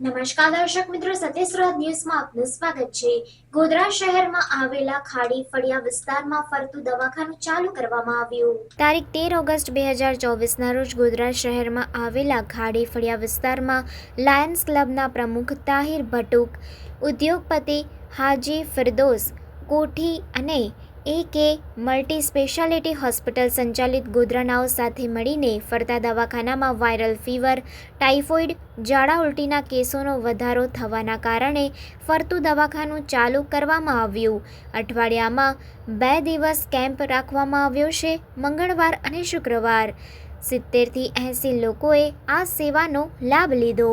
નમસ્કાર દર્શક મિત્રો, સત્યસ્રોત ન્યૂઝમાં આપનું સ્વાગત છે. ગોધરા શહેરમાં આવેલા ખાડી ફળિયા વિસ્તારમાં ફરતું દવાખાનું ચાલુ કરવામાં આવ્યું. તારીખ તેર ઓગસ્ટ બે હજાર ચોવીસના રોજ ગોધરા શહેરમાં આવેલા ખાડી ફળિયા વિસ્તારમાં લાયન્સ ક્લબના પ્રમુખ તાહિર ભટુક, ઉદ્યોગપતિ હાજી ફિરદોસ, કોઠી અને એ કે મલ્ટી સ્પેશિયાલિટી હોસ્પિટલ સંચાલિત ગોધરાનાઓ સાથે મળીને ફરતા દવાખાનામાં વાયરલ ફીવર, ટાઇફોઇડ, ઝાડા ઉલટીના કેસોનો વધારો થવાના કારણે ફરતું દવાખાનું ચાલુ કરવામાં આવ્યું. અઠવાડિયામાં બે દિવસ કેમ્પ રાખવામાં આવ્યો છે, મંગળવાર અને શુક્રવાર. સિત્તેરથી એંસી લોકોએ આ સેવાનો લાભ લીધો.